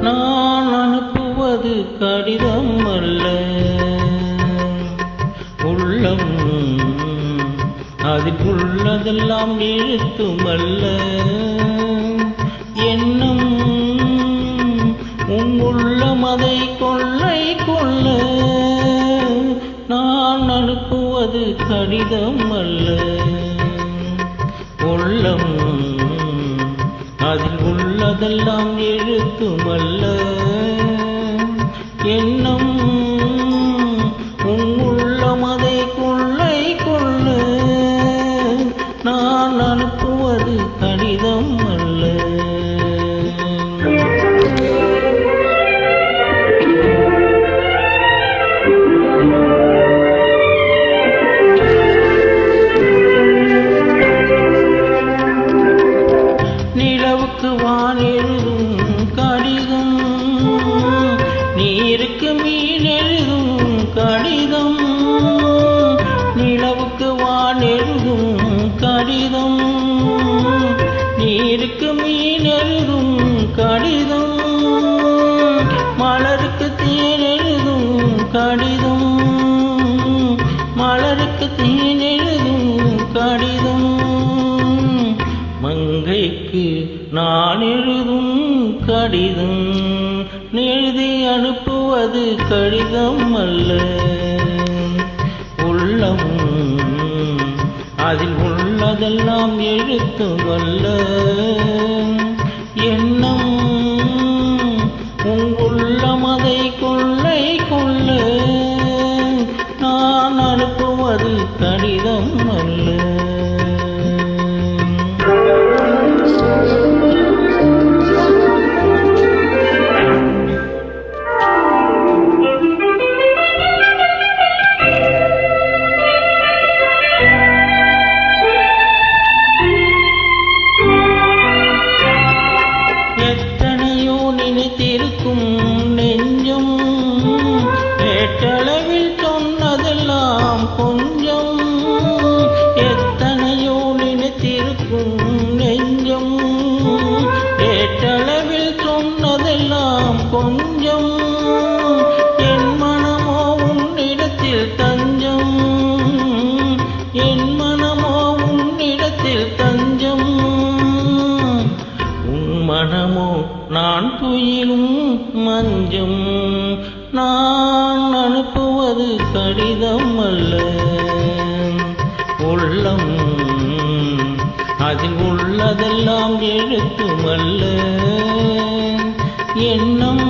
நான் அதில் உள்ளதெல்லாம் எழுத்துமல்ல. என்ன உள்ளம் அதை கொள்ளை கொள்ள. நான் அனுப்புவது கடிதம் அல்ல. உள்ளம் அதில் உள்ளதெல்லாம் எழுத்துமல்ல நிலவுக்கு வானெழுதும் கடிதம். நீருக்கு மீன் எழுதும் கடிதம். நிலவுக்கு வானெழுதும் கடிதம். நீருக்கு மீன் எழுதும் கடிதம். மலருக்கு தேன் எழுதும் கடிதம். மலருக்கு தேன் எழுதும் கடிதம். மங்கைக்கு நான் எழுதும் கடிதம் எழுதி அனுப்புவது கடிதம் அல்ல. உள்ளம் அதில் உள்ளதெல்லாம் எழுத்துமல்ல எண்ணம் உன் உள்ளம் அதை கொள்ளை கொள்ள. நான் அனுப்புவது கடிதம் அல்ல. ಕಳ நான் துயிலும் மஞ்சம் நான் அனுப்புவது கடிதம் அல்ல உள்ளம் அதில் உள்ளதெல்லாம் எழுத்துமல்ல. எண்ணம்